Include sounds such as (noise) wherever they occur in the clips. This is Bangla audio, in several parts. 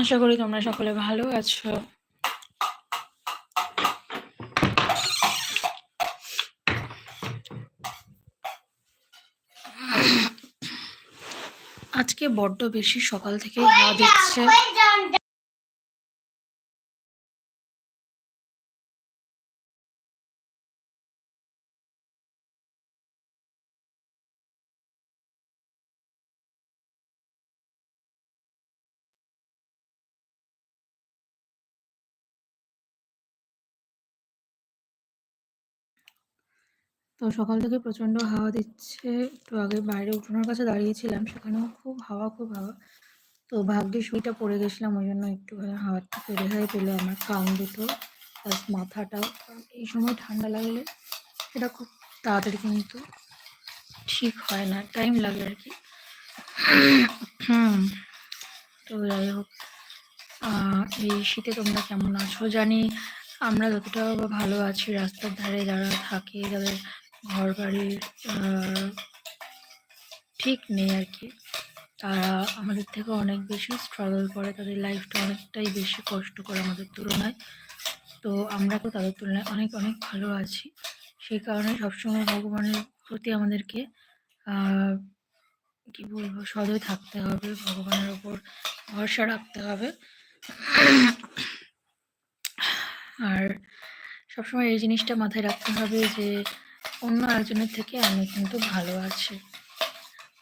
আশা করি তোমরা সকলে ভালো আছো। আজকে বড্ড বেশি সকাল থেকে হাওয়া দিচ্ছে। তো সকাল থেকে প্রচণ্ড হাওয়া দিচ্ছে। একটু আগে বাইরে উঠোনের কাছে দাঁড়িয়েছিলাম, সেখানেও খুব হাওয়া খুব হাওয়া। তো ভাগ্যে শুইটা পড়ে গেছিলাম, ওই জন্য একটু হাওয়ার থেকে রেহাই পেল আমার কান দুটো প্লাস মাথাটাও। এই সময় ঠান্ডা লাগলে সেটা খুব তাড়াতাড়ি কিন্তু ঠিক হয় না টাইম লাগে আর কি। তো যাই হোক এই শীতে তোমরা কেমন আছো? জানি আমরা যতটা ভালো আছি, রাস্তার ধারে যারা থাকে, যাদের ঘর বাড়ির ঠিক নেই আর কি। তারা আমাদের থেকে অনেক বেশি স্ট্রাগল করে, তাদের লাইফটা অনেকটাই বেশি কষ্ট করে আমাদের তুলনায়। তো আমরা তো তাদের তুলনায় অনেক অনেক ভালো আছি। সেই কারণে সবসময় ভগবানের প্রতি আমাদেরকে কি বলব, সদয় থাকতে হবে, ভগবানের ওপর ভরসা রাখতে হবে। আর সবসময় এই জিনিসটা মাথায় রাখতে হবে যে অন্য একজনের থেকে আমি কিন্তু ভালো আছি।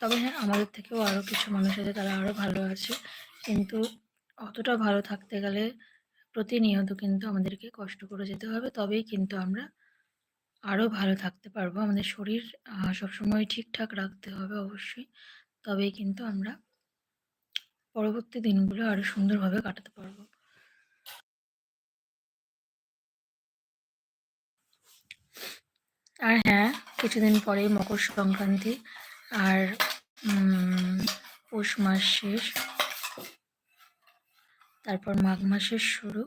তবে হ্যাঁ আমাদের থেকেও আরও কিছু মানুষ আছে তারা আরও ভালো আছে। কিন্তু অতটা ভালো থাকতে গেলে প্রতিনিয়ত কিন্তু আমাদেরকে কষ্ট করে যেতে হবে। তবেই কিন্তু আমরা আরও ভালো থাকতে পারব। আমাদের শরীর সবসময় ঠিকঠাক রাখতে হবে অবশ্যই। তবেই কিন্তু আমরা পরবর্তী দিনগুলো আরও সুন্দরভাবে কাটাতে পারব। আর হ্যাঁ কিছুদিন পরেই মকর সংক্রান্তি আর পৌষ মাস শেষ। তারপর মাঘ মাসের শুরু।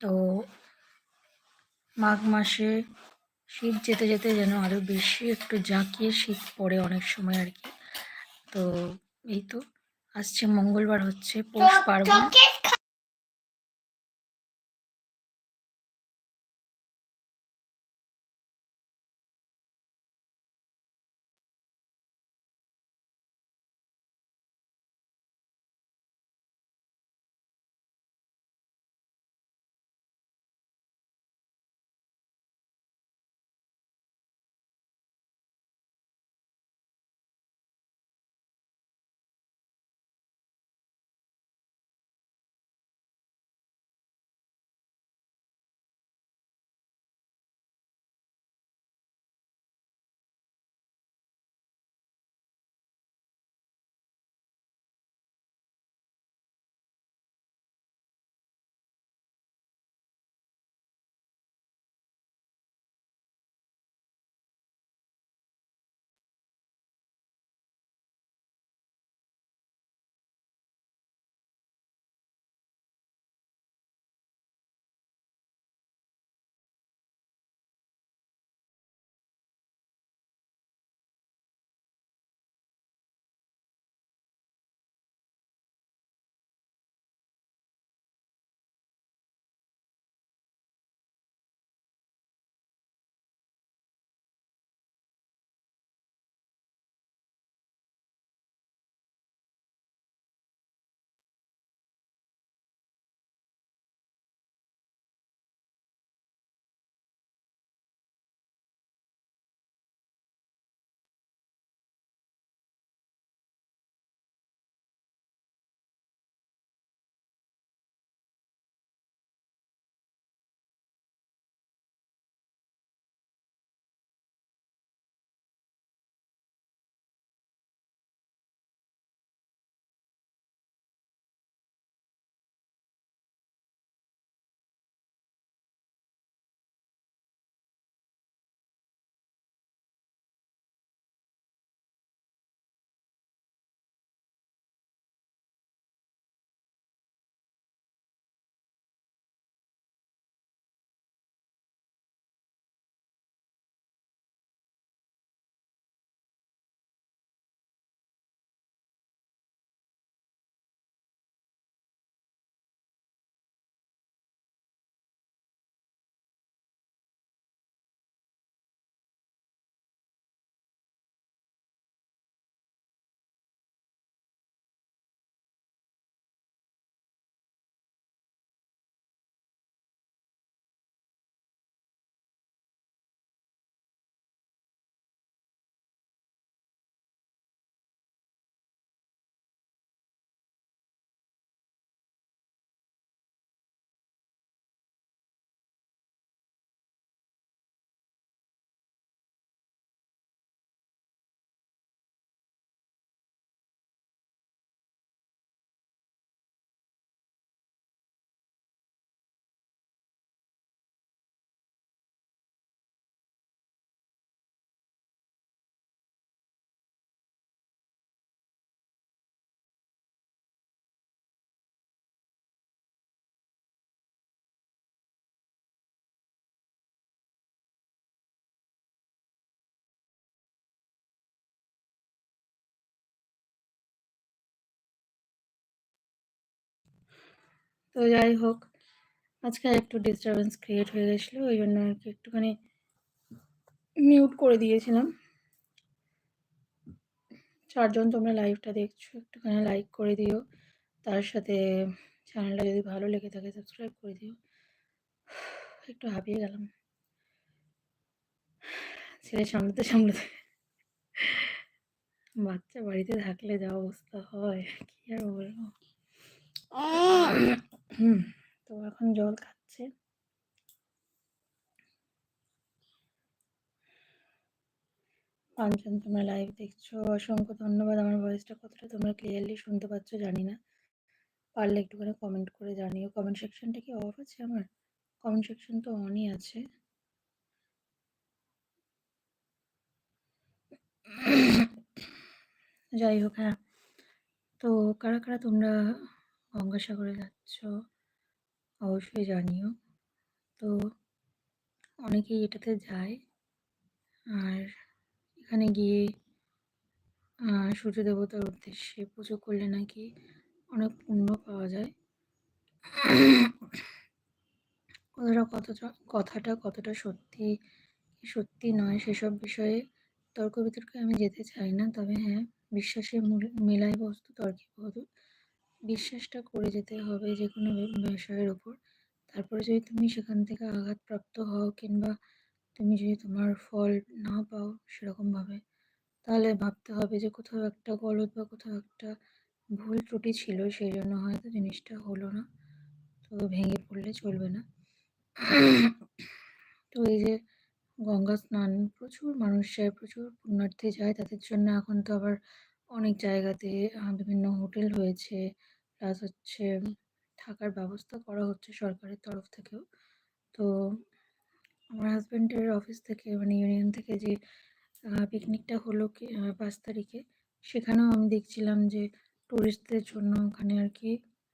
তো মাঘ মাসে শীত যেতে যেতে যেন আরও বেশি একটু জাঁকিয়ে শীত পড়ে অনেক সময় আর কি। তো এই তো, আসছে মঙ্গলবার হচ্ছে পৌষ পার্বণ। তো যাই হোক, আজকে একটু ডিস্টারবেন্স ক্রিয়েট হয়ে গেছিল, ওই জন্য আর কি একটুখানি মিউট করে দিয়েছিলাম। চারজন তোমরা লাইভটা দেখছ, একটুখানি লাইক করে দিও। তার সাথে চ্যানেলটা যদি ভালো লেগে থাকে সাবস্ক্রাইব করে দিও। একটু হাঁপিয়ে গেলাম। ছেলে সামলাতে সামলাতে বাচ্চা বাড়িতে থাকলে যা অবস্থা হয়, কি আর বলব? তো এখন জল খাচ্ছে। পাঁচজন তোমরা লাইভ দেখছ। অসংখ্য ধন্যবাদ, আমার ভয়েসটা কতটা তোমরা ক্লিয়ারলি শুনতে পাচ্ছ জানি না। পারলে একটুখানি কমেন্ট করে জানিও। কমেন্ট সেকশনটা কি অফ আছে আমার? কমেন্ট সেকশন তো অনই আছে। যাই হোক হ্যাঁ। তো কারা কারা তোমরা গঙ্গাসাগরে যাচ্ছ, অবশ্যই জানিও। তো অনেকেই এটাতে যায়। আর এখানে গিয়ে সূর্য দেবতার উদ্দেশ্যে পুজো করলে নাকি অনেক পুণ্য পাওয়া যায়। কথাটা কতটা কথাটা কতটা সত্যি সত্যি নয় সেসব বিষয়ে তর্ক বিতর্কে আমি যেতে চাই না। তবে হ্যাঁ বিশ্বাসের মেলাই বস্তু তর্কে বহু বিশ্বাসটা করে যেতে হবে যে কোনো বিষয়ের ওপর তারপরে যদি তুমি সেখান থেকে আঘাতপ্রাপ্ত হও কিংবা তুমি যদি তোমার ফল না পাও সেরকমভাবে, তাহলে ভাবতে হবে যে কোথাও একটা গলদ বা কোথাও একটা ভুল ত্রুটি ছিল, সেই জন্য হয়তো জিনিসটা হলো না। তো ভেঙে পড়লে চলবে না। তো এই যে গঙ্গা স্নান, প্রচুর মানুষ যায়, প্রচুর পুণ্যার্থী যায়, তাদের জন্য এখন তো আবার অনেক জায়গাতে বিভিন্ন হোটেল হয়েছে প্লাস হচ্ছে, থাকার ব্যবস্থা করা হচ্ছে সরকারের তরফ থেকেও। তো আমার হাজব্যান্ডের অফিস থেকে মানে ইউনিয়ন থেকে যে পিকনিকটা হলো কি পাঁচ তারিখে, সেখানেও আমি দেখছিলাম যে টুরিস্টদের জন্য ওখানে আর কি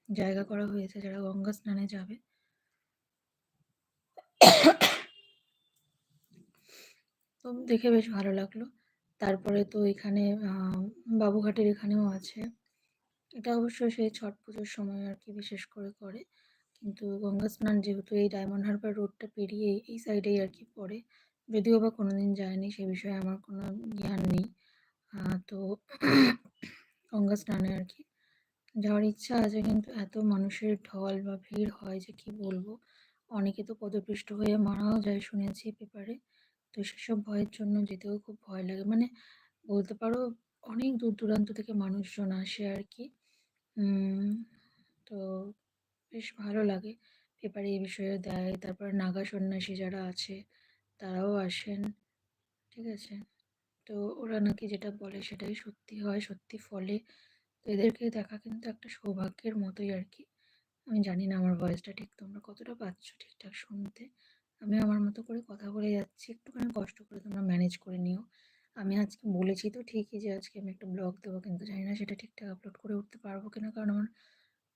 জায়গা করা হয়েছে, যারা গঙ্গা স্নানে যাবে। তো দেখে বেশ ভালো লাগল। তারপরে তো এখানে বাবুঘাটের এখানেও আছে। এটা অবশ্য সেই ছট পুজোর সময় আর কি বিশেষ করে করে। কিন্তু গঙ্গা স্নান যেহেতু এই ডায়মন্ড হারবার রোডটা পেরিয়ে এই সাইডেই আর কি পড়ে, যদিও বা কোনোদিন যায়নি সে বিষয়ে আমার কোনো জ্ঞান নেই। তো গঙ্গা স্নানে আর কি যাওয়ার ইচ্ছা আছে কিন্তু এত মানুষের ঢল বা ভিড় হয় যে কি বলব? অনেকে তো পদপৃষ্ট হয়ে মারাও যায় শুনেছি পেপারে তো সেসব ভয়ের জন্য যেতেও খুব ভয় লাগে। মানে বলতে পারো অনেক দূর দূরান্ত থেকে মানুষজন আসে আর কি তো বেশ ভালো লাগে। পেপারে এই বিষয়ে দেয়, তারপর নাগা সন্ন্যাসী যারা আছে, তারাও আসেন, ঠিক আছে? তো ওরা নাকি যেটা বলে সেটাই সত্যি হয়, সত্যি ফলে। তো এদেরকে দেখা কিন্তু একটা সৌভাগ্যের মতোই আর কি। আমি জানি না আমার ভয়েসটা ঠিক, তোমরা কতটা পাচ্ছ ঠিকঠাক শুনতে। আমি আমার মতো করে কথা বলে যাচ্ছি, একটুখানি কষ্ট করে তোমরা ম্যানেজ করে নিও। আমি আজকে বলেছি তো ঠিকই যে, আজকে আমি একটা ব্লগ দেবো কিন্তু জানি না সেটা ঠিকঠাক আপলোড করে উঠতে পারব কিনা। কারণ আমার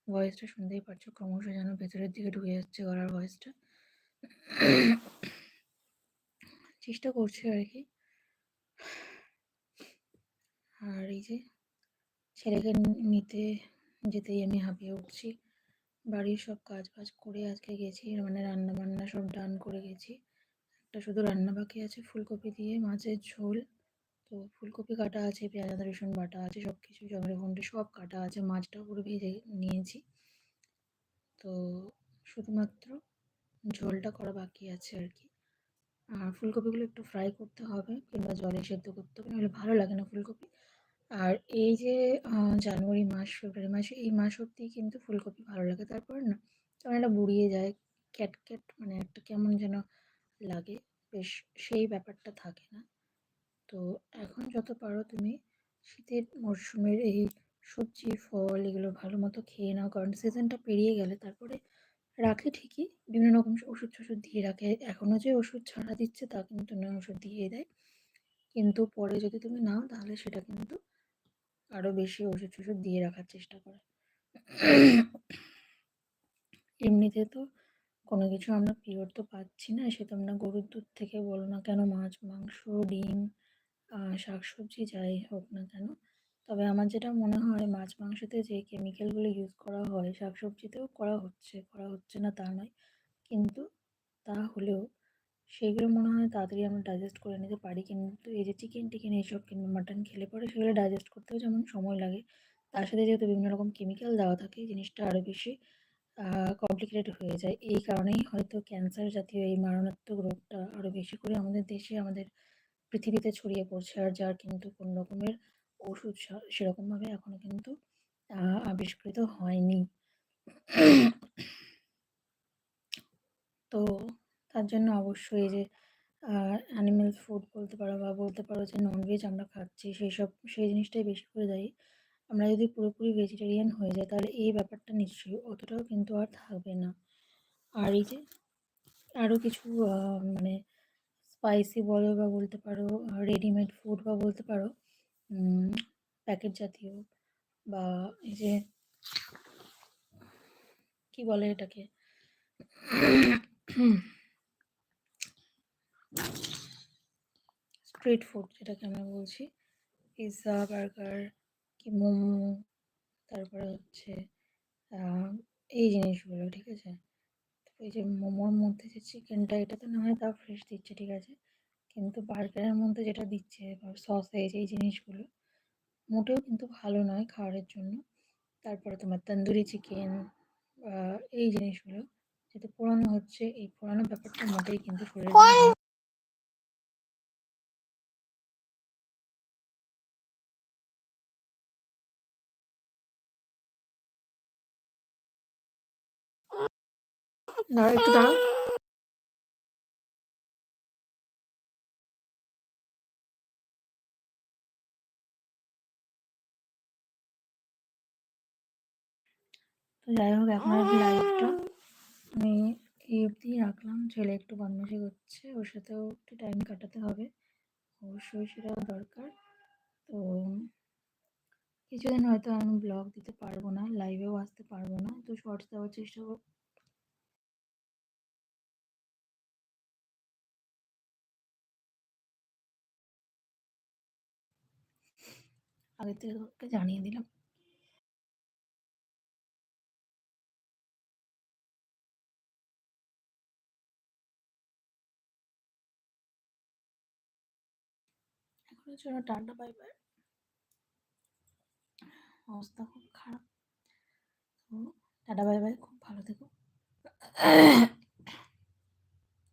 ভয়েসটা শুনতেই পারছ, ক্রমশ যেন ভেতরের দিকে ঢুকে যাচ্ছে গলার ভয়েসটা চেষ্টা করছি আর কি। আর এই যে, ছেলেকে নিতে যেতেই আমি হাঁপিয়ে উঠছি। বাড়ির সব কাজ বাজ করে আজকে গেছি মানে রান্না বান্না সব ডান করে গেছি। একটা শুধু রান্না বাকি আছে, ফুলকপি দিয়ে, মাছের ঝোল। তো ফুলকপি কাটা আছে, পেঁয়াজ আদা রসুন বাটা আছে সব কিছু জমের ঘন্টে সব কাটা আছে মাছটাও পুরো ভেজে নিয়েছি। তো শুধুমাত্র ঝোলটা করা বাকি আছে আর কি। আর ফুলকপিগুলো একটু ফ্রাই করতে হবে কিংবা জলে সেদ্ধ করতে হবে, নাহলে ভালো লাগে না ফুলকপি। আর এই যে জানুয়ারি মাস, ফেব্রুয়ারি মাস, এই মাস অব্দি কিন্তু ফুলকপি ভালো লাগে। তারপর না তখন এটা বুড়িয়ে যায় ক্যাট ক্যাট মানে একটা কেমন যেন লাগে, বেশ সেই ব্যাপারটা থাকে না। তো এখন যত পারো তুমি শীতের মরশুমের এই সবজি, ফল এগুলো ভালো মতো খেয়ে নাও। কারণ সিজনটা পেরিয়ে গেলে তারপরে রাখে ঠিকই। বিভিন্ন রকম ওষুধ টষুধ দিয়ে রাখে। এখনও যে ওষুধ ছাড়া দিচ্ছে তা কিন্তু নয়, ওষুধ দিয়ে দেয়। কিন্তু পরে যদি তুমি নাও, তাহলে সেটা কিন্তু আরও বেশি ওষুধ টষুধ দিয়ে রাখার চেষ্টা করে। এমনিতে তো কোনো কিছু আমরা পিওর তো পাচ্ছি না। সে তো আমরা গরুর দুধ থেকে বলো না কেন, মাছ, মাংস, ডিম শাকসবজি যাই হোক না কেন, তবে আমার যেটা মনে হয় মাছ মাংসতে যে কেমিক্যালগুলো ইউজ করা হয়, শাকসবজিতেও করা হচ্ছে করা হচ্ছে না তা নয়। কিন্তু তা হলেও সেগুলো মনে হয় তাড়াতাড়ি আমরা ডাইজেস্ট করে নিতে পারি। কিন্তু এই যে চিকেন টিকেন এইসব কিংবা মাটন খেলে পরে সেগুলো ডাইজেস্ট করতেও যেমন সময় লাগে, তার সাথে যেহেতু বিভিন্ন রকম কেমিক্যাল দেওয়া থাকে জিনিসটা আরও বেশি কমপ্লিকেটেড হয়ে যায়। এই কারণেই হয়তো ক্যান্সার জাতীয় এই মারণাত্মক রোগটা আরও বেশি করে আমাদের দেশে আমাদের পৃথিবীতে ছড়িয়ে পড়ছে আর যার কিন্তু কোনো রকমের ওষুধ সেরকমভাবে এখনও কিন্তু আবিষ্কৃত হয়নি। তো তার জন্য অবশ্যই যে অ্যানিমেল ফুড বলতে পারো বা বলতে পারো যে ননভেজ আমরা খাচ্ছি, সেই সব, সেই জিনিসটাই বেশি করে দেয়। আমরা যদি পুরোপুরি ভেজিটেরিয়ান হয়ে যাই, তাহলে এই ব্যাপারটা নিশ্চয়ই অতটাও কিন্তু আর থাকবে না। আর এই যে আরও কিছু মানে স্পাইসি বলো বা বলতে পারো রেডিমেড ফুড বা বলতে পারো প্যাকেট জাতীয় বা এই যে, কি বলে এটাকে? স্ট্রিট ফুড যেটাকে আমরা বলছি পিৎজা বার্গার কি মোমো, তারপরে হচ্ছে এই জিনিসগুলো, ঠিক আছে? এই যে মোমোর মধ্যে যে চিকেনটা এটা তো না হয় তাও ফ্রেশ দিচ্ছে, ঠিক আছে? কিন্তু বার্গারের মধ্যে যেটা দিচ্ছে সসেজ এই জিনিসগুলো, মোটেও কিন্তু ভালো নয় খাওয়ারের জন্য। তারপরে তোমার তন্দুরি চিকেন এই জিনিসগুলো, যেহেতু পোড়ানো হচ্ছে, এই পোড়ানো ব্যাপারটা মোটেই কিন্তু শরীরে দাঁড়া একটু দাঁড়া তো যাই হোক এখন লাইভটা (gasps) আমি এই অবধি রাখলাম। ছেলে একটু বদমাশি করছে ওর সাথেও একটু টাইম কাটাতে হবে। অবশ্যই সেটা দরকার। তো কিছুদিন হয়তো আমি ব্লগ দিতে পারব না লাইভেও আসতে পারব না। তো শর্টস দেওয়ার চেষ্টা আগের থেকে তোকে জানিয়ে দিলাম। এখনও টাটা বাই বাই অবস্থা খুব খারাপ। তো টাটা, বাই বাই, খুব ভালো থেকো।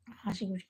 হাসি খুশি